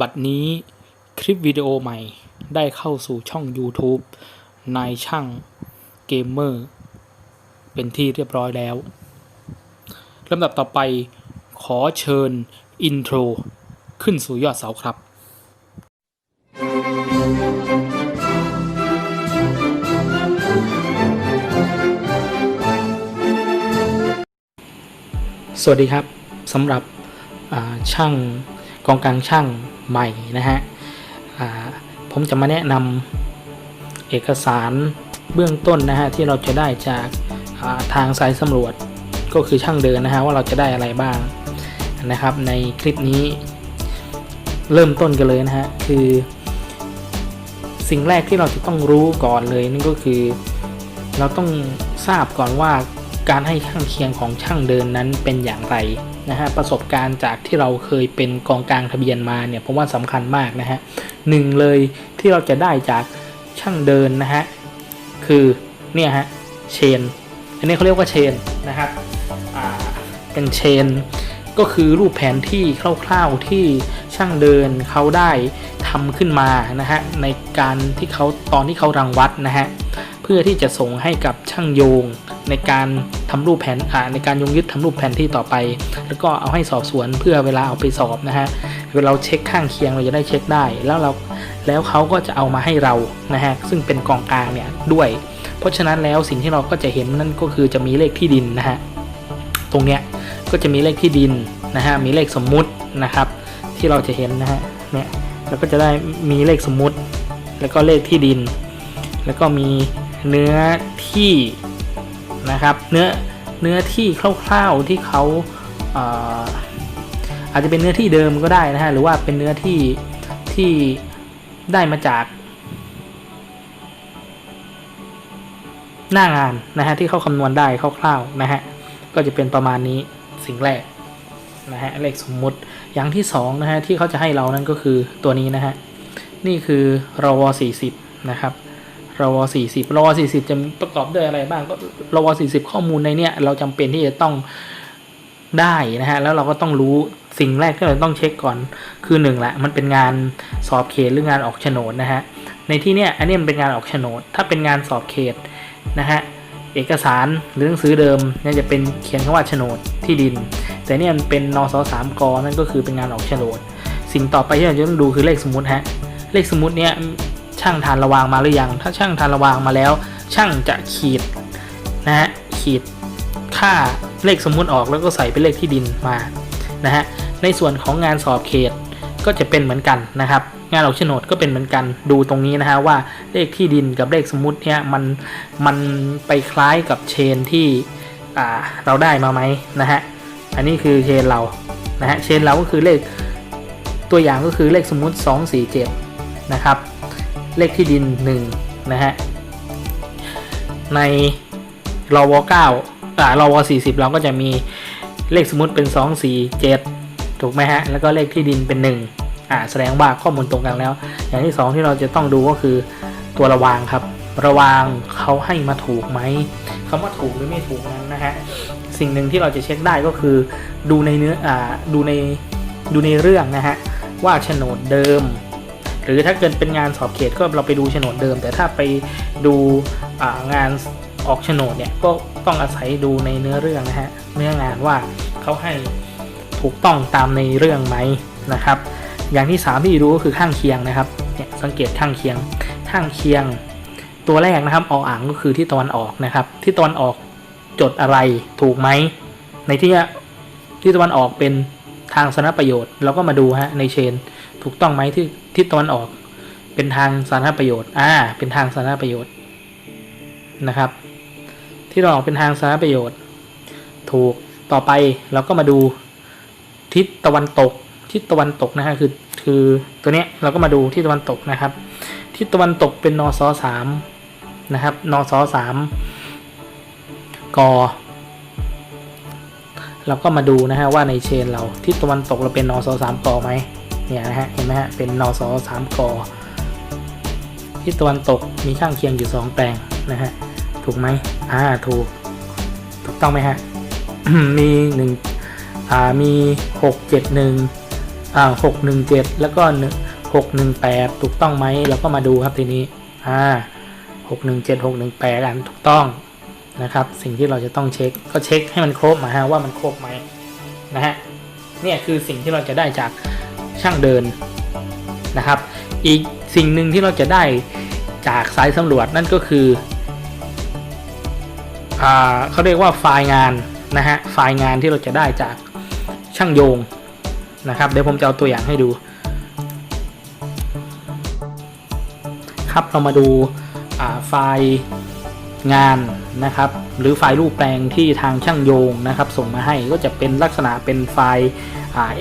บัดนี้คลิปวิดีโอใหม่ได้เข้าสู่ช่อง YouTube นายช่างเกมเมอร์เป็นที่เรียบร้อยแล้วลำดับต่อไปขอเชิญอินโทรขึ้นสู่ยอดเสาครับสวัสดีครับสำหรับช่าง กองกลางช่างใหม่นะฮะผมจะมาแนะนำเอกสารเบื้องต้นนะฮะที่เราจะได้จากาทางสายสำรวจก็คือช่างเดินนะฮะว่าเราจะได้อะไรบ้างนะครับในคลิปนี้เริ่มต้นกันเลยนะฮะคือ สิ่งแรกที่เราจะต้องรู้ก่อนเลยนั่นก็คือ เราต้องทราบก่อนว่า การให้ข้างเคียงของช่างเดินนั้นเป็นอย่างไรนะฮะประสบการณ์จากที่เราเคยเป็นกองกลางทะเบียนมาเนี่ยผมว่าสำคัญมากนะฮะหนึ่งเลยที่เราจะได้จากช่างเดินนะฮะคือเนี่ยฮะเชนอันนี้เขาเรียกว่าเชนนะครับอ่าเป็นเชนก็คือรูปแผนที่คร่าวๆที่ช่างเดินเขาได้ทำขึ้นมานะฮะในการที่เขาตอนที่เขารังวัดนะฮะ เพื่อที่จะส่งให้กับช่างโยง ในการทำรูปแผนในการยงยึดทำรูปแผนที่ต่อไป แล้วก็เอาให้สอบสวนเพื่อเวลาเอาไปสอบนะฮะเวลาเราเช็คข้างเคียงเราจะได้เช็คได้ แล้วเราแล้วเขาก็จะเอามาให้เรานะฮะซึ่งเป็นกองกลางเนี่ยด้วย เพราะฉะนั้นแล้วสิ่งที่เราก็จะเห็นนั่นก็คือจะมีเลขที่ดินนะฮะตรงเนี้ยก็จะมีเลขที่ดินนะฮะมีเลขสมมุตินะครับ ที่เราจะเห็นนะฮะเนี่ยเราก็จะได้มีเลขสมมุติ แล้วก็เลขที่ดิน แล้วก็มี เนื้อที่นะครับเนื้อเนื้อที่คร่าวๆที่เขาเอ่อาจจะเป็นเนื้อที่เดิมก็ได้นะฮะหรือว่าเป็นเนื้อที่ที่ได้มาจากหน้างานนะฮะที่เขาคำนวณได้คร่าวๆนะฮะก็จะเป็นประมาณนี้สิ่งแรกนะฮะเลขสมมุติอย่างที่สองนะฮะที่เขาจะให้เรานั่นก็คือตัวนี้นะฮะนี่คือรว40นะครับ รว40รว40จะประกอบด้วยอะไรบ้างก็รว40ข้อมูลในเนี้ยเราจำเป็นที่จะต้องได้นะฮะแล้วเราก็ต้องรู้สิ่งแรกที่เราต้องเช็คก่อนคือหนึ่งละมันเป็นงานสอบเขตหรืองานออกโฉนดนะฮะในที่เนี้ยอันนี้มันเป็นงานออกโฉนด ถ้าเป็นงานสอบเขตนะฮะเอกสารหรือหนังสือเดิมเนี่ยจะเป็นเขียนคำว่าโฉนดที่ดิน แต่เนี่ยมันเป็นนสสามกนั่นก็คือเป็นงานออกโฉนด สิ่งต่อไปที่เราจะต้องดูคือเลขสมมติฮะเลขสมมติเนี่ย ช่างทานระวางมาหรือยัง ถ้าช่างทานระวางมาแล้ว ช่างจะขีดนะฮะขีดค่าเลขสมมุติออกแล้วก็ใส่เป็นเลขที่ดินมานะฮะในส่วนของงานสอบเขตก็จะเป็นเหมือนกันนะครับ งานออกโฉนดก็เป็นเหมือนกันดูตรงนี้นะฮะว่าเลขที่ดินกับเลขสมมุติเนี่ยมันมันไปคล้ายกับเชนที่อ่าเราได้มาไหมนะฮะอันนี้คือเชนเรานะฮะเชนเราก็คือเลขตัวอย่างก็คือเลขสมมุติ 247 นะครับ เลขที่ดิน 1 นะฮะ ในรอว9อ่ารอว40 เราก็จะมีเลขสมมติเป็น 247 ถูกไหมฮะ แล้วก็เลขที่ดินเป็น 1 อ่า แสดงว่าข้อมูลตรงกันแล้ว อย่างที่ 2 ที่เราจะต้องดูก็คือตัวระวางครับ ระวางเขาให้มาถูกไหมคำว่าถูกหรือไม่ถูกนั้นนะฮะ สิ่งหนึ่งที่เราจะเช็คได้ก็คือดูในเนื้ออ่าดูในดูในเรื่องนะฮะว่าโฉนดเดิม หรือถ้าเกิดเป็นงานสอบเขตก็เราไปดูโฉนดเดิม แต่ถ้าไปดูงานออกโฉนดเนี่ยก็ต้องอาศัยดูในเนื้อเรื่องนะฮะเนื้องานว่าเขาให้ถูกต้องตามในเรื่องไหมนะครับ อย่างที่ 3 ที่ดูก็คือข้างเคียงนะครับเนี่ยสังเกตข้างเคียงข้างเคียง ตัวแรกนะครับออ่างก็คือที่ตะวันออกนะครับ ที่ตะวันออกจดอะไรถูกไหมในที่ที่ตะวันออกเป็นทางสนประโยชน์เราก็มาดูฮะในเชน ถูกต้องไหมที่ทิศตะวันออก เป็นทางสาธารณประโยชน์ อ่า เป็นทางสาธารณประโยชน์นะครับ ที่ตะวันออกเป็นทางสาธารณประโยชน์ ถูกต่อไปเราก็มาดูทิศตะวันตกทิศตะวันตกนะฮะคือคือตัวเนี้ยเราก็มาดูที่ตะวันตกนะครับทิศตะวันตกเป็นนสสามนะครับนสสามกเราก็มาดูนะฮะว่าในเชนเราทิศตะวันตกเราเป็นนสสามกไหม เนี่ยนะฮะเห็นไหมฮะเป็นนสสามกทิศตะวันตกมีข้างเคียงอยู่สองแปลงนะฮะถูกไหมอ่าถูกถูกต้องไหมฮะมีหนึ่งอ่ามีหกเจ็ดหนึ่งอ่าหกหนึ่งเจ็ดแล้วก็หกหนึ่งแปดถูกต้องไหมเราก็มาดูครับทีนี้อ่าหกหนึ่งเจ็ดหกหนึ่งแปดอันถูกต้องนะครับ สิ่งที่เราจะต้องเช็คก็เช็คให้มันครบมาฮะว่ามันครบไหมนะฮะเนี่ยคือสิ่งที่เราจะได้จาก ช่างเดินนะครับ อีกสิ่งหนึ่งที่เราจะได้จากสายสำรวจนั่นก็คืออเขาเรียกว่าไฟล์งานนะฮะไฟล์งานที่เราจะได้จากช่างโยงนะครับ เดี๋ยวผมจะเอาตัวอย่างให้ดู ครับเรามาดูไฟล์งานนะครับ หรือไฟล์รูปแปลงที่ทางช่างโยงนะครับ ส่งมาให้ก็จะเป็นลักษณะเป็นไฟล์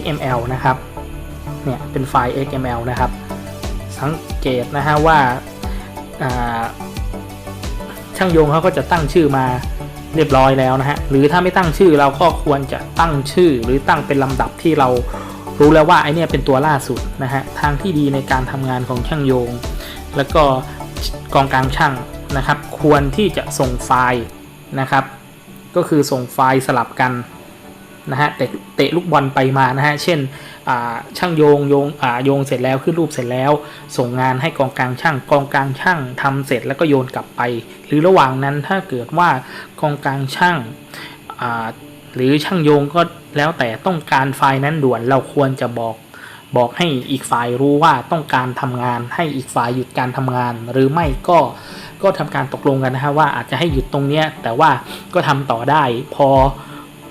XML นะครับ เนี่ยเป็นไฟล์ XML นะครับ สังเกตนะฮะว่าช่างโยงเขาก็จะตั้งชื่อมาเรียบร้อยแล้วนะฮะ หรือถ้าไม่ตั้งชื่อเราก็ควรจะตั้งชื่อ หรือตั้งเป็นลำดับที่เรารู้แล้วว่าไอเนี่ยเป็นตัวล่าสุดนะฮะ ทางที่ดีในการทำงานของช่างโยง แล้วก็กองกลางช่างนะครับ ควรที่จะส่งไฟล์นะครับ ก็คือส่งไฟล์สลับกันนะฮะเตะลูกบอลไปมานะฮะ เช่น ช่างโยงโยงโยงเสร็จแล้วขึ้นรูปเสร็จแล้ว ส่งงานให้กองกลางช่างกองกลางช่างทำเสร็จแล้วก็โยนกลับไป หรือระหว่างนั้นถ้าเกิดว่ากองกลางช่างหรือช่างโยงก็แล้วแต่ต้องการไฟล์นั้นด่วนเราควรจะบอกบอกให้อีกฝ่ายรู้ว่าต้องการทำงานให้อีกฝ่ายหยุดการทำงาน หรือไม่ก็ก็ทำการตกลงกันนะฮะว่าอาจจะให้หยุดตรงเนี้ยแต่ว่าก็ทำต่อได้พอ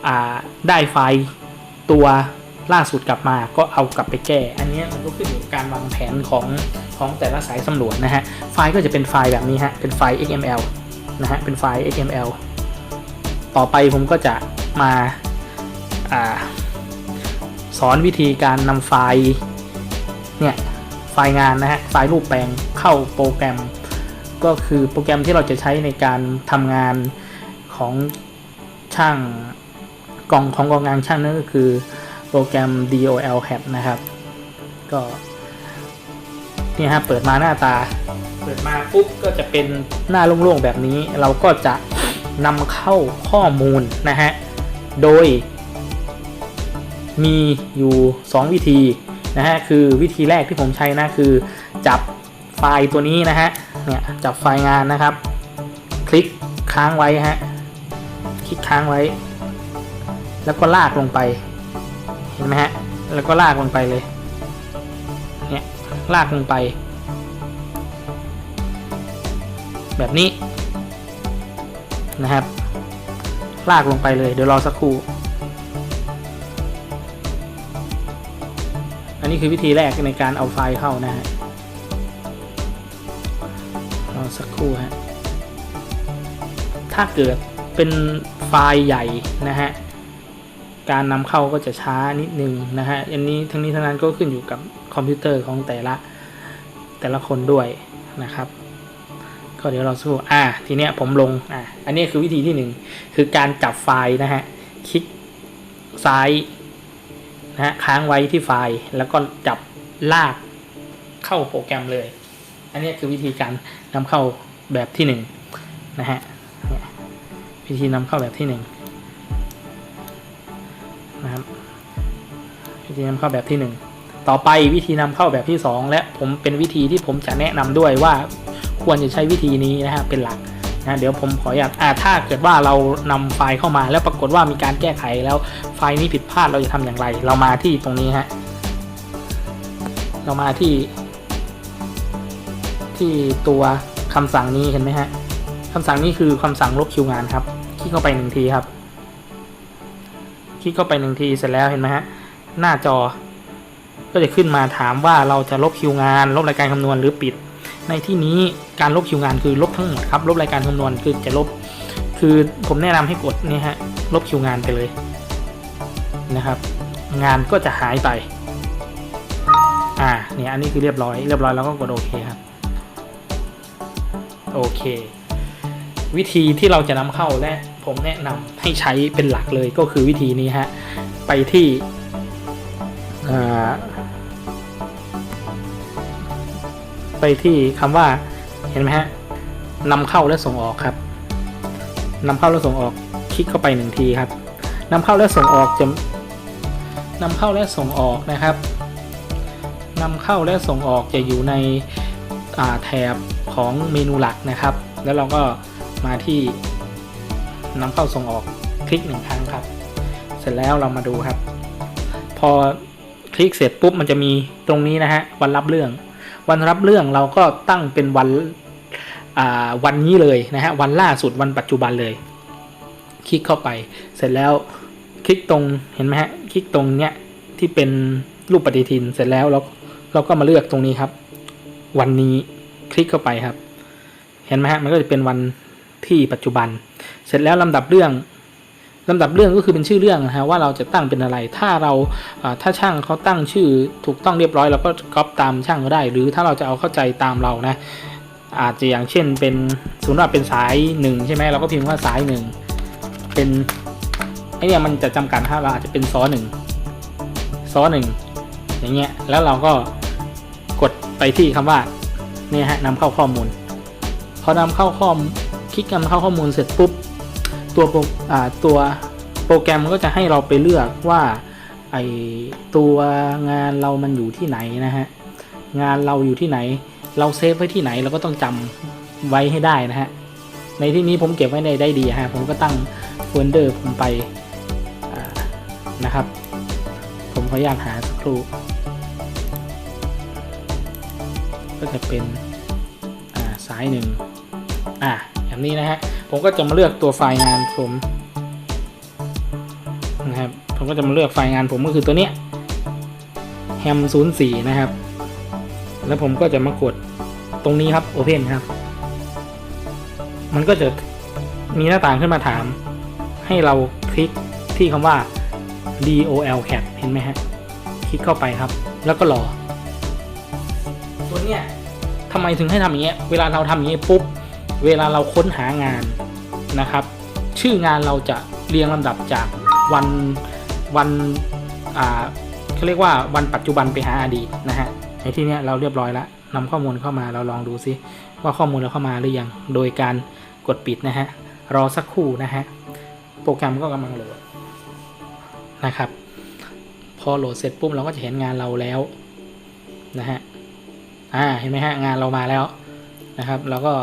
อได้ไฟล์ตัว ล่าสุดกลับมาก็เอากลับไปแก้ อันนี้มันก็ขึ้นอยู่กับการวางแผนของของแต่ละสายสำรวจนะฮะ ไฟล์ก็จะเป็นไฟล์แบบนี้ฮะ เป็นไฟล์ XML นะฮะ เป็นไฟล์ XML ต่อไปผมก็จะมาอาสอนวิธีการนำไฟล์เนี่ยไฟล์งานนะฮะ ไฟล์รูปแปลงเข้าโปรแกรม ก็คือโปรแกรมที่เราจะใช้ในการทำงานของช่างกองของกองงานช่างนั่นก็คือ โปรแกรม DOL Hat นะครับ ก็นี่ฮะเปิดมาหน้าตา เปิดมาปุ๊บก็จะเป็นหน้าโล่งๆแบบนี้ เราก็จะนำเข้าข้อมูลนะฮะ โดย มีอยู่ 2 วิธีนะฮะ คือวิธีแรกที่ผมใช้นะคือ จับไฟล์ตัวนี้นะฮะ เนี่ยจับไฟล์งานนะครับ คลิกค้างไว้ฮะ คลิกค้างไว้ แล้วก็ลากลงไป เห็นไหมฮะ แล้วก็ลากลงไปเลย เนี่ย ลากลงไป แบบนี้ นะครับ ลากลงไปเลย เดี๋ยวรอสักครู่ อันนี้คือวิธีแรกในการเอาไฟล์เข้านะฮะ รอสักครู่ฮะ ถ้าเกิดเป็นไฟล์ใหญ่นะฮะ การนำเข้าก็จะช้านิดนึงนะฮะอันนี้ทั้งนี้ทั้งนั้นก็ขึ้นอยู่กับคอมพิวเตอร์ของแต่ละแต่ละคนด้วยนะครับก็เดี๋ยวเราสู้อ่าทีเนี้ยผมลงอ่าอันนี้คือวิธีที่ 1 คือการจับไฟล์นะฮะคลิกซ้ายนะฮะค้างไว้ที่ไฟล์ แล้วก็จับลากเข้าโปรแกรมเลย อันนี้คือวิธีการนำเข้าแบบที่1นนะฮะวิธีนำเข้าแบบที่ 1 ธีนำเข้าแบบที่หนึ่งต่อไปวิธีนำเข้าแบบที่สองและผมเป็นวิธีที่ผมจะแนะนำด้วยว่าควรจะใช้วิธีนี้นะฮะเป็นหลักนะเดี๋ยวผมขออยากอ่าถ้าเกิดว่าเรานำไฟล์เข้ามาแล้วปรากฏว่ามีการแก้ไขแล้วไฟล์นี้ผิดพลาดเราจะทำอย่างไร เรามาที่ตรงนี้ฮะเรามาที่ ที่ตัวคำสั่งนี้เห็นไหมฮะคำสั่งนี้คือคำสั่งลบคิวงานครับ คลิกเข้าไปหนึ่งทีครับ คลิกเข้าไปหนึ่งทีเสร็จแล้วเห็นไหมฮะ หน้าจอ ก็จะขึ้นมาถามว่าเราจะลบคิวงาน ลบรายการคำนวณหรือปิด ในที่นี้การลบคิวงานคือลบทั้งหมดครับ ลบรายการคำนวณคือจะลบ คือผมแนะนำให้กดนี่ฮะ ลบคิวงานไปเลยนะครับ งานก็จะหายไป อ่า เนี่ย อันนี้คือเรียบร้อย เรียบร้อยแล้วก็กดโอเคครับ โอเค วิธีที่เราจะนำเข้าและผมแนะนำให้ใช้เป็นหลักเลยก็คือวิธีนี้ฮะ ไปที่ ไปที่คำว่าเห็นไหมฮะนำเข้าและส่งออกครับนำเข้าและส่งออกคลิกเข้าไปหนึ่งทีครับนำเข้าและส่งออกจะนำเข้าและส่งออกนะครับนำเข้าและส่งออกจะอยู่ในแถบของเมนูหลักนะครับ แล้วเราก็มาที่นำเข้าส่งออกคลิกหนึ่งครั้งครับ เสร็จแล้วเรามาดูครับ พอ คลิกเสร็จปุ๊บมันจะมีตรงนี้นะฮะวันรับเรื่อง วันรับเรื่องเราก็ตั้งเป็นวันวันนี้เลยนะฮะวันล่าสุดวันปัจจุบันเลย คลิกเข้าไปเสร็จแล้วคลิกตรงเห็นไหมฮะคลิกตรงเนี้ยที่เป็นรูปปฏิทินเสร็จแล้วเราเราก็มาเลือกตรงนี้ครับ วันนี้คลิกเข้าไปครับ เห็นไหมฮะมันก็จะเป็นวันที่ปัจจุบัน เสร็จแล้วลำดับเรื่อง ลำดับเรื่องก็คือเป็นชื่อเรื่องนะฮะว่าเราจะตั้งเป็นอะไร ถ้าเราถ้าช่างเขาตั้งชื่อถูกต้องเรียบร้อยเราก็ก๊อปตามช่างก็ได้ หรือถ้าเราจะเอาเข้าใจตามเรานะอาจจะอย่างเช่นเป็นสมมติว่าเป็นสายหนึ่งใช่ไหมเราก็พิมพ์ว่าสายหนึ่งเป็นไอเนี่ยมันจะจำกัดถ้าเราอาจจะเป็นซอหนึ่งซอหนึ่งอย่างเงี้ยแล้วเราก็กดไปที่คำว่าเนี่ยฮะนำเข้าข้อมูลพอนำเข้าข้อมคลิกนำเข้าข้อมูลเสร็จปุ๊บ ตัวโปรตัวโปรแกรมก็จะให้เราไปเลือกว่าไอตัวงานเรามันอยู่ที่ไหนนะฮะงานเราอยู่ที่ไหน เราเซฟไว้ที่ไหนเราก็ต้องจำไว้ให้ได้นะฮะในที่นี้ผมเก็บไว้ในได้ดีฮะผมก็ตั้งโฟลเดอร์ผมไปนะครับ ผมขออนุญาตหาสักครู่ก็จะเป็นสายหนึ่งอ่าอย่างนี้นะฮะ ผมก็จะมาเลือกตัวไฟล์งานผมนะครับ ผมก็จะมาเลือกไฟล์งานผมก็คือตัวเนี้ย ham 04นะครับ แล้วผมก็จะมากดตรงนี้ครับ Open ครับ มันก็จะมีหน้าต่างขึ้นมาถาม ให้เราคลิกที่คำว่า dol cat เห็นไหมฮะ คลิกเข้าไปครับ แล้วก็รอ ตัวเนี้ยทำไมถึงให้ทำอย่างเงี้ย เวลาเราทำอย่างเงี้ยปุ๊บ เวลาเราค้นหางาน นะครับ ชื่องานเราจะเรียงลำดับจากวันวันอ่าเขาเรียกว่าวันปัจจุบันไปหาอดีตนะฮะในที่นี้เราเรียบร้อยแล้วนำข้อมูลเข้ามาเราลองดูซิว่าข้อมูลเราเข้ามาหรือยังโดยการกดปิดนะฮะรอสักครู่นะฮะโปรแกรมก็กำลังโหลดนะครับ พอโหลดเสร็จปุ๊บเราก็จะเห็นงานเราแล้วนะฮะอ่าเห็นไหมฮะงานเรามาแล้วนะครับ เราก็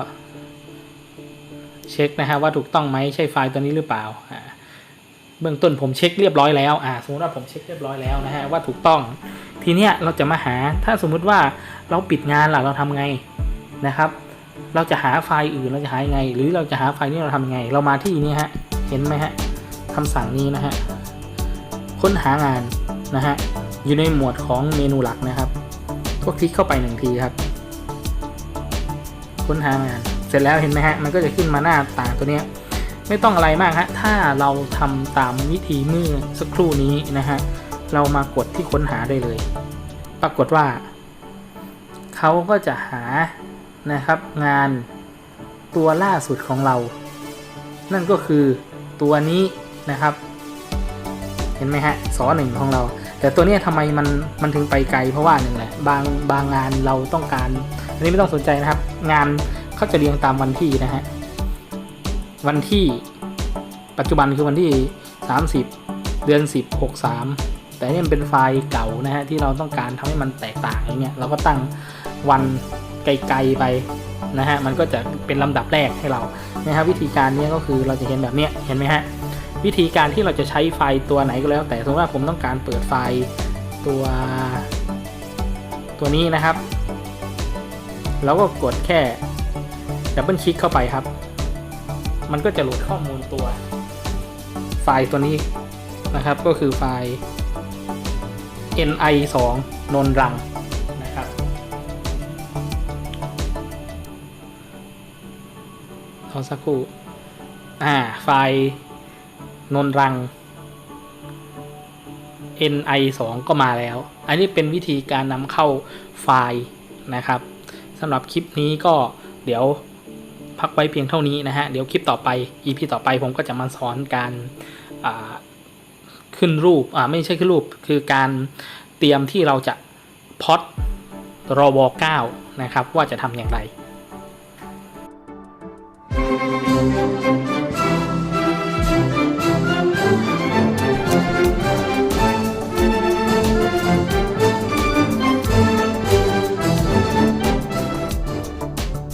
เช็คนะฮะว่าถูกต้องไหมใช่ไฟล์ตัวนี้หรือเปล่าอ่าเบื้องต้นผมเช็คเรียบร้อยแล้วอ่าสมมติว่าผมเช็คเรียบร้อยแล้วนะฮะว่าถูกต้อง ทีเนี้ยเราจะมาหาถ้าสมมุติว่าเราปิดงานล่ะเราทำไงนะครับ เราจะหาไฟล์อื่นเราจะหายังไง หรือเราจะหาไฟล์นี้เราทำยังไง เรามาที่นี่ฮะเห็นไหมฮะคำสั่งนี้นะฮะค้นหางานนะฮะอยู่ในหมวดของเมนูหลักนะครับ ก็คลิกเข้าไปหนึ่งทีครับ ค้นหางานเสร็จแล้วเห็นไหมฮะ มันก็จะขึ้นมาหน้าต่างตัวนี้ ไม่ต้องอะไรมากฮะ ถ้าเราทำตามวิธีเมื่อสักครู่นี้นะฮะ เรามากดที่ค้นหาได้เลย ปรากฏว่า เขาก็จะหานะครับงานตัวล่าสุดของเรา นั่นก็คือตัวนี้นะครับ เห็นไหมฮะสอหนึ่งของเรา แต่ตัวนี้ยทำไมมันมันถึงไปไกลเพราะว่าหนึ่งแหละบางบางงานเราต้องการ อันนี้ไม่ต้องสนใจนะครับ งาน เขาจะเรียงตามวันที่นะฮะ วันที่ปัจจุบันคือวันที่ 30 เดือน 10 63 แต่นี่มันเป็นไฟล์เก่านะฮะที่เราต้องการทำให้มันแตกต่างอย่างเงี้ยเราก็ตั้งวันไกลๆไปนะฮะมันก็จะเป็นลำดับแรกให้เรานะครับวิธีการเนี้ก็คือเราจะเห็นแบบเนี้ยเห็นไหมฮะวิธีการที่เราจะใช้ไฟล์ตัวไหนก็แล้ว แต่สมมติว่าผมต้องการเปิดไฟล์ตัวตัวนี้นะครับเราก็กดแค่ ดับเบิลคลิกเข้าไปครับ มันก็จะโหลดข้อมูลตัว ไฟล์ตัวนี้นะครับ ก็คือไฟล์ ni 2นนรังนะครับ เอาสักครู่ อ่า ไฟล์นนรัง ni 2ก็มาแล้ว อันนี้เป็นวิธีการนำเข้าไฟล์นะครับสำหรับคลิปนี้ก็เดี๋ยว พักไว้เพียงเท่านี้นะฮะ เดี๋ยวคลิปต่อไป EP ต่อไปผมก็จะมาสอนการขึ้นรูปไม่ใช่ขึ้นรูป คือการเตรียมที่เราจะพอดรอว9นะครับ ว่าจะทำอย่างไร Thank you.